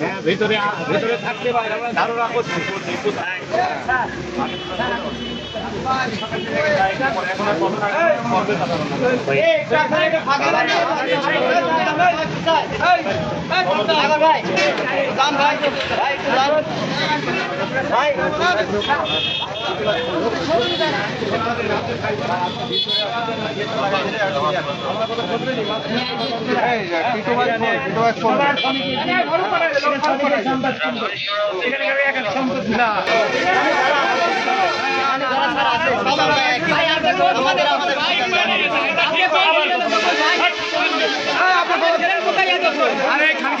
হ্যাঁ ভিতরে ভিতরে থাকতে ধারণা করছি কোথায় এখন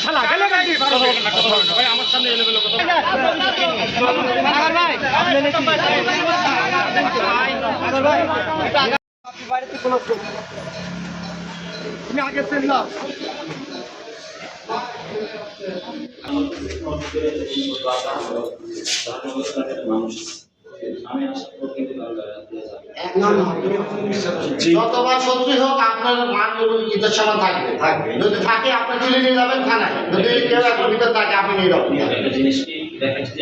আরে খানকি সালা হ্যাঁ এই খানকি সালা এই বেটা সালা আমার সামনে এলে বেলে কথা তুমি আগে চিনলাম যতবার শত্রু হোক আপনার মান ঈদের সময় থাকবে থাকবে যদি থাকে আপনি তুলে নিয়ে যাবেন থানায় যদি কেউ এখন ভিতর থাকে আপনি নিয়ে যাবেন একটা জিনিস কি দেখাচ্ছি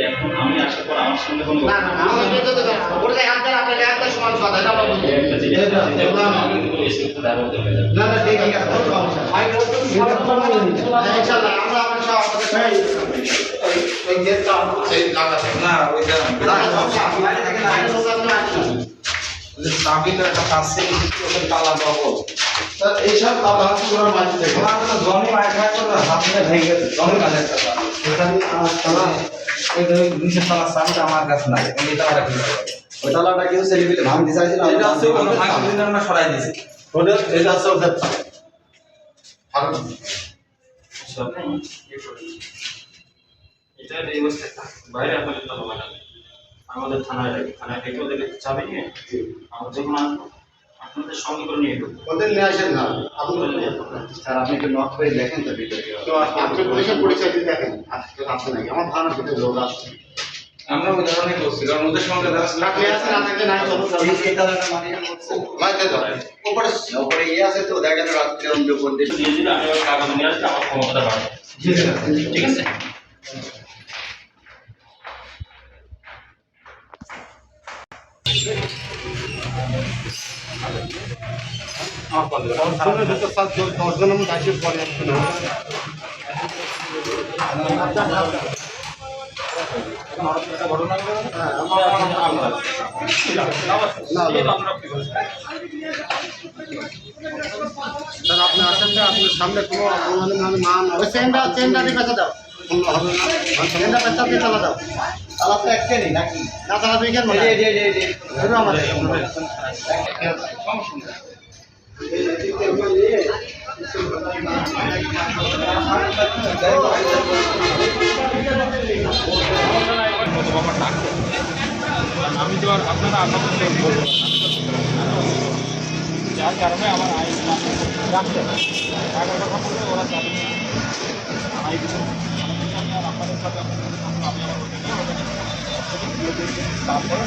যে আপনাকে একটা আছে, আছে কাছে ওখানে তালা পাবো। এইসব তালা পুরো মাঝে থেকে আমার তো জমি মাইকা করে হাত ভেঙে গেছে জমি আমার তালা ওই চাবিটা আমার কাছে নাই ওই তালাটা কিনে ওই তালাটা কেউ সেলিব্রিটি ভাঙতে চাইছে না। এটা দিন আমরা সরাই দিয়েছি ওটা এটা হচ্ছে ওদের ভালো। আচ্ছা। এটা এই অবস্থায় বাইরে আপনাদের তালা লাগাবেন। আমাদের থানায় রাখি থানায় থেকে ওদের চাবি নিয়ে আমার যখন আসব আপনাদের সঙ্গে করে নিয়ে ঢুকবো ওদের নিয়ে আসেন না। আপনাদের আপনি স্যার আপনি একটু নক করে দেখেন তো ভিতরে। তো আপনি পুলিশের পরিচয় দিয়ে দেখেন। আজকে আছে নাকি? আমার ধারণা করতে লোক আসছে। আমরা ওই ধরনের করছি কারণ ওদের সঙ্গে দাও উপরে উপরে ইয়ে আছে তো দেখা গেল রাত্রে অন্ধ করতে দিয়ে দিলে স্যার আপনি আসেন না আপনার সামনে কোনো মানে মানে মান চেনটা চেনটা দিয়ে বেঁচে দাও। হবে না। চেনটা বেঁচে দিয়ে দাও তালা তো একটা নাকি? না তালা দুই কেন ধরো আমি তো আর আপনারা আপনাদের বলব যার কারণে আমার আইন রাখতে ওরা চাবি নিয়ে তারপরে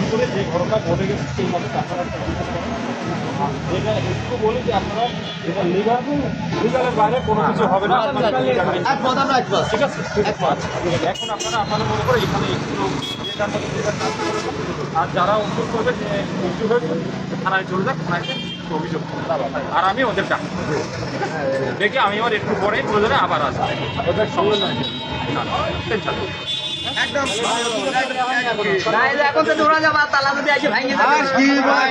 ভিতরে যে ঘটনা ঘটে গেছে সেইভাবে আপনারা একটা এটা একটু বলি যে আপনারা এটা লিগাল লিগালের বাইরে কোনো কিছু হবে না ঠিক আছে আচ্ছা। এখন আপনারা আপনাদের মনে করে এখানে একটু যেটা আর যারা অভিযোগ করবে যে মৃত্যু হয়েছে থানায় চলে যাক থানায় একটু অভিযোগ আর আমি ওদের ডাক দেখে আমি আবার একটু পরে প্রয়োজনে আবার আসব। ওদের সঙ্গে না টেনশন নেই। এখন তো দৌড়া যাবা তালা যদি আসে ভাঙে কি ভাই